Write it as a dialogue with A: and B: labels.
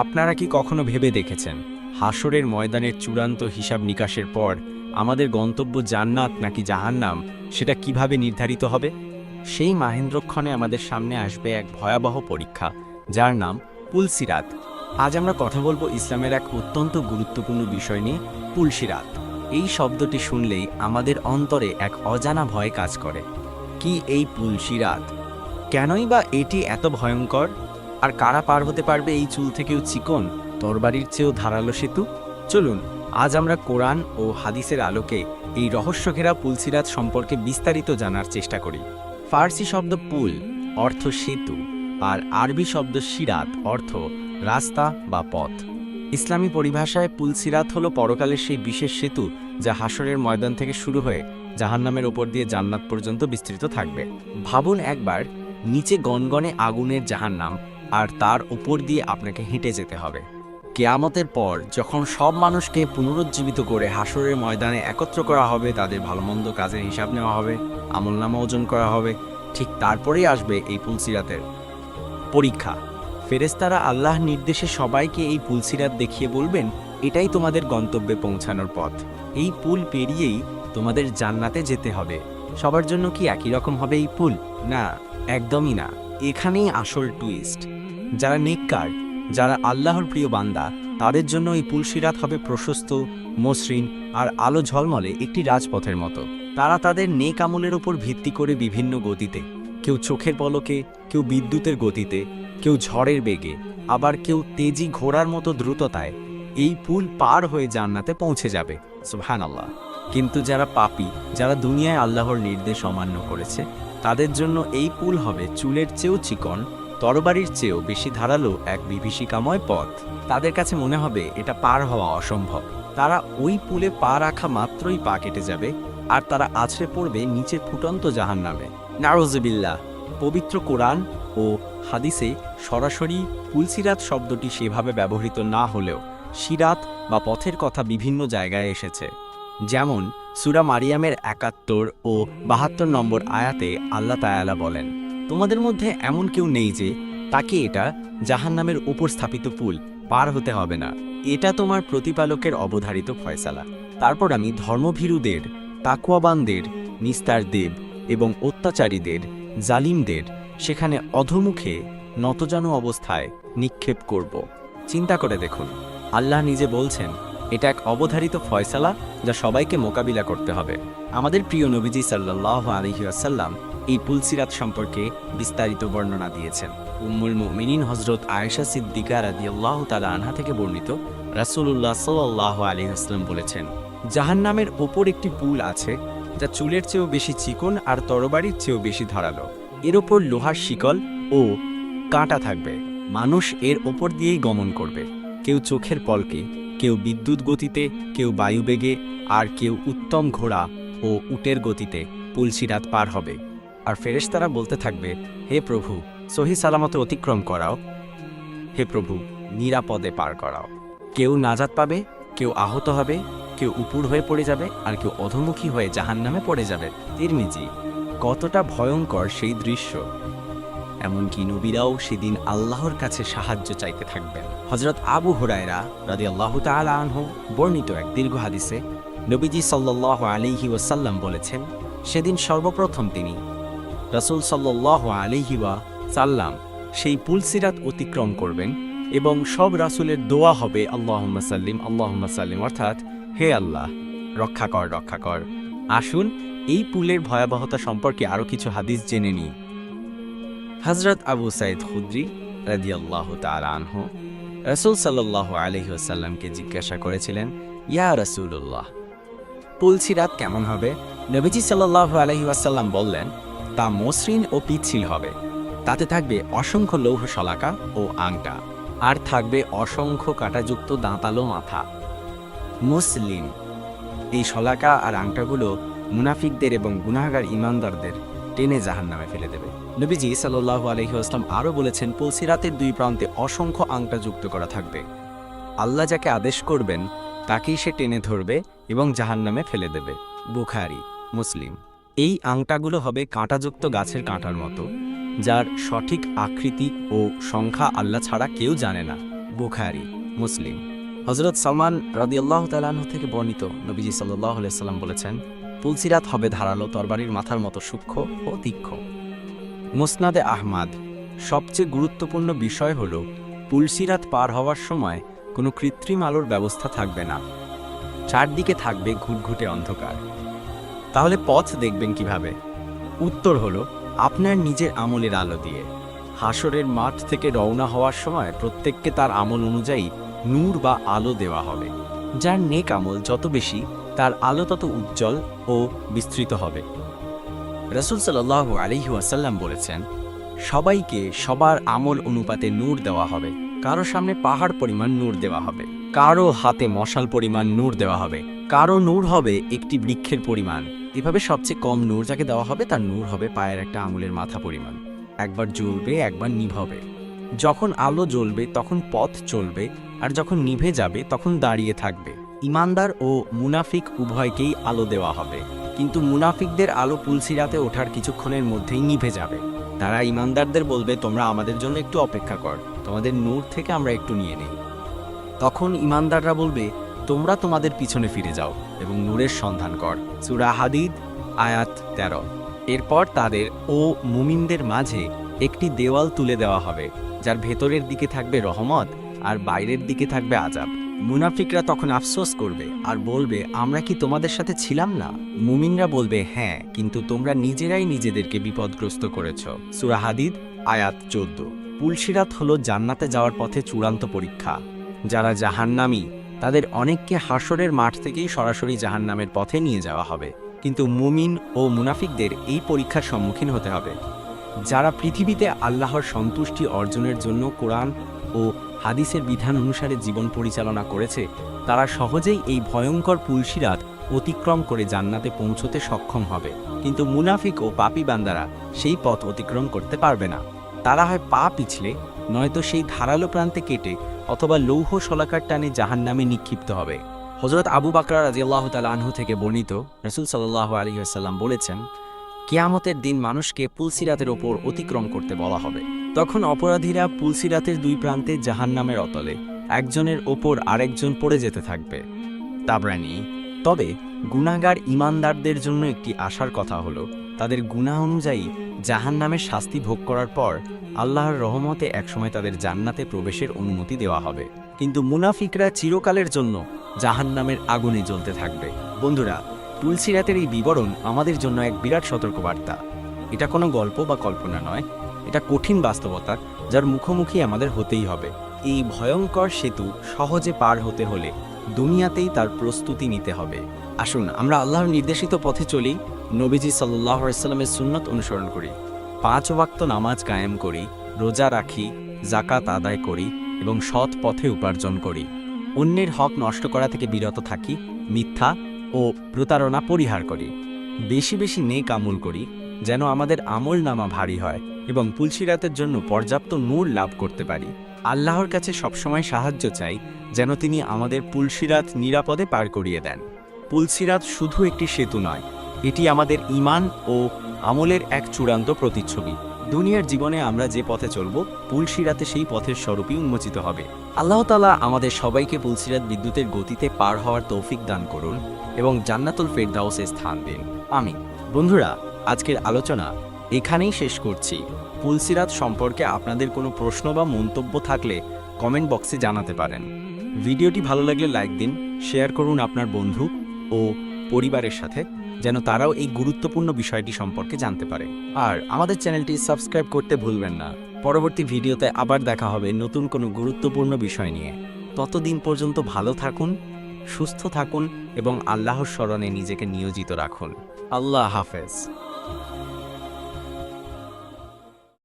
A: আপনারা কি কখনো ভেবে দেখেছেন হাসরের ময়দানের চূড়ান্ত হিসাব নিকাশের পর আমাদের গন্তব্য জান্নাত নাকি জাহান্নাম, সেটা কীভাবে নির্ধারিত হবে? সেই মাহেন্দ্রক্ষণে আমাদের সামনে আসবে এক ভয়াবহ পরীক্ষা, যার নাম পুলসিরাত। আজ আমরা কথা বলব ইসলামের এক অত্যন্ত গুরুত্বপূর্ণ বিষয় নিয়ে, পুলসিরাত। এই শব্দটি শুনলেই আমাদের অন্তরে এক অজানা ভয় কাজ করে। কি এই পুলসিরাত? কেনই বা এটি এত ভয়ঙ্কর? আর কারা পার হতে পারবে এই চুল থেকেও চিকন? তরবারির চেয়েও ধারালো সেতু? চলুন, আজ আমরা কোরআন ও হাদিসের আলোকে এই রহস্যঘেরা পুলসিরাত সম্পর্কে বিস্তারিত জানার চেষ্টা করি। ফার্সি শব্দ পুল অর্থ সেতু, আর আরবি শব্দ সিরাত অর্থ রাস্তা বা পথ। ইসলামী পরিভাষায় পুলসিরাত হলো পরকালের সেই বিশেষ সেতু যা হাসরের ময়দান থেকে শুরু হয়ে জাহান্নামের ওপর দিয়ে জান্নাত পর্যন্ত বিস্তৃত থাকবে। ভাবুন একবার, নিচে গনগনে আগুনের জাহান্নাম আর তার উপর দিয়ে আপনাকে হেঁটে যেতে হবে। কেয়ামতের পর যখন সব মানুষকে পুনরুজ্জীবিত করে হাসরের ময়দানে একত্র করা হবে, তাদের ভালোমন্দ কাজের হিসাব নেওয়া হবে, আমলনামা ওজন করা হবে, ঠিক তারপরেই আসবে এই পুলসিরাতের পরীক্ষা। ফেরেস্তারা আল্লাহ নির্দেশে সবাইকে এই পুলসিরাত দেখিয়ে বলবেন, এটাই তোমাদের গন্তব্যে পৌঁছানোর পথ। এই পুল পেরিয়েই তোমাদের জান্নাতে যেতে হবে। সবার জন্য কি একই রকম হবে এই পুল? না, একদমই না। এখানেই আসল টুইস্ট যারা নেককার, যারা আল্লাহর প্রিয় বান্দা, তাদের জন্য এই পুলসিরাত হবে প্রশস্ত, মসৃণ আর আলো ঝলমলে একটি রাজপথের মতো। তারা তাদের নেক আমলের উপর ভিত্তি করে বিভিন্ন গতিতে, কেউ চোখের পলকে, কেউ বিদ্যুতের গতিতে, কেউ ঝড়ের বেগে, আবার কেউ তেজি ঘোড়ার মতো দ্রুততায় এই পুল পার হয়ে জান্নাতে পৌঁছে যাবে। সুবহান আল্লাহ কিন্তু যারা পাপী, যারা দুনিয়ায় আল্লাহর নির্দেশ অমান্য করেছে, তাদের জন্য এই পুল হবে চুলের চেয়েও চিকন তরবারির চেয়েও বেশি ধারালো এক বিভীষিকাময় পথ। তাদের কাছে মনে হবে এটা পার হওয়া অসম্ভব। তারা ওই পুলে পা রাখা মাত্রই পা কেটে যাবে, আর তারা আছড়ে পড়বে নিচের ফুটন্ত জাহান নামে নারোজবিল্লা পবিত্র কোরআন ও হাদিসে সরাসরি পুলসিরাত শব্দটি সেভাবে ব্যবহৃত না হলেও সিরাত বা পথের কথা বিভিন্ন জায়গায় এসেছে। যেমন, সুরা মারিয়ামের একাত্তর ও বাহাত্তর নম্বর আয়াতে আল্লাহ তায়ালা বলেন তোমাদের মধ্যে এমন কেউ নেই যে, তাকে এটা জাহান্নামের উপর স্থাপিত পুল পার হতে হবে না। এটা তোমার প্রতিপালকের অবধারিত ফয়সালা। তারপর আমি ধর্মভীরুদের তাকুয়াবানদের নিস্তার দেব এবং অত্যাচারীদের, জালিমদের সেখানে অধমুখে নতজানু অবস্থায় নিক্ষেপ করব। চিন্তা করে দেখুন, আল্লাহ নিজে বলছেন, এটা এক অবধারিত ফয়সালা যা সবাইকে মোকাবিলা করতে হবে। আমাদের প্রিয় নবীজি সাল্লাহ আলহিউসাল্লাম এই পুলসিরাত সম্পর্কে বিস্তারিত বর্ণনা দিয়েছেন। উম্মুল মুমিনিন হজরত আয়েশা সিদ্দিকা রাদিয়াল্লাহু তালা আনহা থেকে বর্ণিত রাসূলুল্লাহ সাল্লাহ আলহিহাস্লাম বলেছেন, জাহান্নামের ওপর একটি পুল আছে, যা চুলের চেয়েও বেশি চিকন আর তরবারির চেয়েও বেশি ধারালো। এর ওপর লোহার শিকল ও কাঁটা থাকবে। মানুষ এর ওপর দিয়েই গমন করবে। কেউ চোখের পলকে, কেউ বিদ্যুৎ গতিতে, কেউ বায়ুবেগে, আর কেউ উত্তম ঘোড়া ও উটের গতিতে পুলসিরাত পার হবে। আর ফেরেশতারা বলতে থাকবে, হে প্রভু, সহি সালামতে অতিক্রম করাও। হে প্রভু, নিরাপদে পার করাও। কেউ নাজাত পাবে, কেউ আহত হবে, কেউ উপুর হয়ে পড়ে যাবে, আর কেউ অধমুখী হয়ে জাহান্নামে পড়ে যাবে। তিরমিজি, কতটা ভয়ঙ্কর সেই দৃশ্য। এমনকি নবীরাও সেদিন আল্লাহর কাছে সাহায্য চাইতে থাকবেন। হজরত আবু হুরায়রা রাদি আল্লাহ আনহু বর্ণিত এক দীর্ঘ হাদিসে নবীজি সাল্লাহ আলিহি ওয়াসাল্লাম বলেছেন, সেদিন সর্বপ্রথম তিনি রাসূল সাল্লাহ আলিহি ওয়া সাল্লাম সেই পুলসিরাত অতিক্রম করবেন এবং সব রাসূলের দোয়া হবে আল্লাহ সাল্লিম আল্লাহ সাল্লিম, অর্থাৎ হে আল্লাহ, রক্ষা কর রক্ষা কর। আসুন এই পুলের ভয়াবহতা সম্পর্কে আরও কিছু হাদিস জেনে নিই। হজরত আবু সাইদ খুদ্রি রাদিয়াল্লাহু তাআলা আনহু রাসূল সাল্লাল্লাহু আলাইহি ওয়াসাল্লামকে জিজ্ঞাসা করেছিলেন, ইয়া রাসূলুল্লাহ পুলসিরাত কেমন হবে? নবীজি সাল্লাল্লাহু আলাইহি ওয়াসাল্লাম বললেন তা মসৃণ ও পিচ্ছিল হবে। তাতে থাকবে অসংখ্য লৌহ শলাকা ও আংটা। আর থাকবে অসংখ্য কাঁটাযুক্ত দাঁতালো মাথা। মুসলিম এই শলাকা আর আংটাগুলো মুনাফিকদের এবং গুনাহগার ইমানদারদের টেনে জাহান নামে ফেলে দেবে। নবীজি সাল্লাহ আলহিহাস্লাম আরও বলেছেন পুলসিরাতের দুই প্রান্তে অসংখ্য আংটা যুক্ত করা থাকবে। আল্লাহ যাকে আদেশ করবেন, তাকেই সে টেনে ধরবে এবং জাহান নামে ফেলে দেবে। বুখারি, মুসলিম। এই আংটাগুলো হবে কাঁটাযুক্ত গাছের কাঁটার মতো, যার সঠিক আকৃতি ও সংখ্যা আল্লাহ ছাড়া কেউ জানে না। বুখারি, মুসলিম। হজরত সালমান রাদিয়াল্লাহ তালাহ থেকে বর্ণিত নবীজি সাল্লাহ সাল্লাম বলেছেন পুলসিরাত হবে ধারালো, তরবারির মাথার মতো সূক্ষ্ম ও তীক্ষ্ণ। মুসনাদে আহমাদ, সবচেয়ে গুরুত্বপূর্ণ বিষয় হল পুলসিরাত পার হওয়ার সময় কোনো কৃত্রিম আলোর ব্যবস্থা থাকবে না। চারদিকে থাকবে ঘুটঘুটে অন্ধকার। তাহলে পথ দেখবেন কীভাবে? উত্তর হলো, আপনার নিজের আমলের আলো দিয়ে। হাসরের মাঠ থেকে রওনা হওয়ার সময় প্রত্যেককে তার আমল অনুযায়ী নূর বা আলো দেওয়া হবে। যার নেক আমল যত বেশি, তার আলো তত উজ্জ্বল ও বিস্তৃত হবে। রসুল সাল্লাহ আলহি ওয়াসাল্লাম বলেছেন, সবাইকে সবার আমল অনুপাতে নূর দেওয়া হবে। কারও সামনে পাহাড় পরিমাণ নূর দেওয়া হবে। কারও হাতে মশাল পরিমাণ নূর দেওয়া হবে। কারও নূর হবে একটি বৃক্ষের পরিমাণ। এভাবে সবচেয়ে কম নূর যাকে দেওয়া হবে, তার নূর হবে পায়ের একটা আঙুলের মাথা পরিমাণ। একবার জ্বলবে, একবার নিভবে। যখন আলো জ্বলবে, তখন পথ চলবে, আর যখন নিভে যাবে, তখন দাঁড়িয়ে থাকবে। ইমানদার ও মুনাফিক উভয়কেই আলো দেওয়া হবে। কিন্তু মুনাফিকদের আলো পুলসিরাতে ওঠার কিছুক্ষণের মধ্যেই নিভে যাবে। তারা ইমানদারদের বলবে, তোমরা আমাদের জন্য একটু অপেক্ষা কর। তোমাদের নূর থেকে আমরা একটু নিয়ে নেই। তখন ইমানদাররা বলবে তোমরা তোমাদের পিছনে ফিরে যাও এবং নূরের সন্ধান কর। সুরা হাদিদ, আয়াত তেরো। এরপর তাদের ও মুমিনদের মাঝে একটি দেওয়াল তুলে দেওয়া হবে, যার ভেতরের দিকে থাকবে রহমত আর বাইরের দিকে থাকবে আজাব মুনাফিকরা তখন আফসোস করবে আর বলবে, আমরা কি তোমাদের সাথে ছিলাম না? মুমিনরা বলবে হ্যাঁ কিন্তু তোমরা নিজেরাই নিজেদেরকে বিপদগ্রস্ত করেছ। সুরাহাদিদ আয়াত চোদ্দ। পুলসিরাত হলো জান্নাতে যাওয়ার পথে চূড়ান্ত পরীক্ষা। যারা জাহান্নামী তাদের অনেককে হাসরের মাঠ থেকেই সরাসরি জাহান্নামের পথে নিয়ে যাওয়া হবে। কিন্তু মুমিন ও মুনাফিকদের এই পরীক্ষার সম্মুখীন হতে হবে। যারা পৃথিবীতে আল্লাহর সন্তুষ্টি অর্জনের জন্য কোরআন ও হাদিসের বিধান অনুসারে জীবন পরিচালনা করেছে, তারা সহজেই এই ভয়ঙ্কর পুলসিরাত অতিক্রম করে জান্নাতে পৌঁছতে সক্ষম হবে। কিন্তু মুনাফিক ও পাপি বান্দারা সেই পথ অতিক্রম করতে পারবে না। তারা হয় পা পিছলে নয়তো সেই ধারালো প্রান্তে কেটে অথবা লৌহ শলাকার টানে জাহান নামে নিক্ষিপ্ত হবে। হজরত আবু বাকরা রাজি আল্লাহ আনহু থেকে বর্ণিত রসুল সাল্লাহ আলী আসাল্লাম বলেছেন, কিয়ামতের দিন মানুষকে পুলসিরাতের ওপর অতিক্রম করতে বলা হবে। তখন অপরাধীরা পুলসিরাতের দুই প্রান্তে জাহান নামের অতলে একজনের ওপর আরেকজন পড়ে যেতে থাকবে। তাবরানি, তবে গুণাগার ইমানদারদের জন্য একটি আশার কথা হলো তাদের গুণা অনুযায়ী জাহান নামের শাস্তি ভোগ করার পর আল্লাহর রহমতে একসময় তাদের জান্নাতে প্রবেশের অনুমতি দেওয়া হবে। কিন্তু মুনাফিকরা চিরকালের জন্য জাহান নামের আগুনে জ্বলতে থাকবে। বন্ধুরা তুলসিরাতের এই বিবরণ আমাদের জন্য এক বিরাট সতর্কবার্তা। এটা কোনো গল্প বা কল্পনা নয়, এটা কঠিন বাস্তবতা যার মুখোমুখি আমাদের হতেই হবে। এই ভয়ঙ্কর সেতু সহজে পার হতে হলে দুনিয়াতেই তার প্রস্তুতি নিতে হবে। আসুন, আমরা আল্লাহর নির্দেশিত পথে চলি, নবীজি সাল্লাহ সাল্লামের সুন্নত অনুসরণ করি। পাঁচ ওয়াক্ত নামাজ কায়েম করি, রোজা রাখি জাকাত আদায় করি এবং সৎ পথে উপার্জন করি। অন্যের হক নষ্ট করা থেকে বিরত থাকি, মিথ্যা ও প্রতারণা পরিহার করি। বেশি বেশি নেক আমল করি, যেন আমাদের আমল নামা ভারী হয় এবং পুলসিরাতের জন্য পর্যাপ্ত নূর লাভ করতে পারি। আল্লাহর কাছে সবসময় সাহায্য চাই, যেন তিনি আমাদের পুলসিরাত নিরাপদে পার করিয়ে দেন। পুলসিরাত শুধু একটি সেতু নয়, এটি আমাদের ইমান ও আমলের এক চূড়ান্ত প্রতিচ্ছবি। দুনিয়ার জীবনে আমরা যে পথে চলব, পুলসিরাতে সেই পথের স্বরূপই উন্মোচিত হবে। আল্লাহ তালা আমাদের সবাইকে পুলসিরাত বিদ্যুতের গতিতে পার হওয়ার তৌফিক দান করুন এবং জান্নাতুল ফেরদাউসে স্থান দিন। আমি বন্ধুরা, আজকের আলোচনা এখানেই শেষ করছি। পুলসিরাত সম্পর্কে আপনাদের কোনো প্রশ্ন বা মন্তব্য থাকলে কমেন্ট বক্সে জানাতে পারেন। ভিডিওটি ভালো লাগলে লাইক দিন, শেয়ার করুন আপনার বন্ধু। ও পরিবারের সাথে, যেন তারাও এই গুরুত্বপূর্ণ বিষয়টি সম্পর্কে জানতে পারে। আর আমাদের চ্যানেলটি সাবস্ক্রাইব করতে ভুলবেন না। পরবর্তী ভিডিওতে আবার দেখা হবে নতুন কোনো গুরুত্বপূর্ণ বিষয় নিয়ে। ততদিন পর্যন্ত ভালো থাকুন, সুস্থ থাকুন এবং আল্লাহর স্মরণে নিজেকে নিয়োজিত রাখুন। আল্লাহ হাফেজ।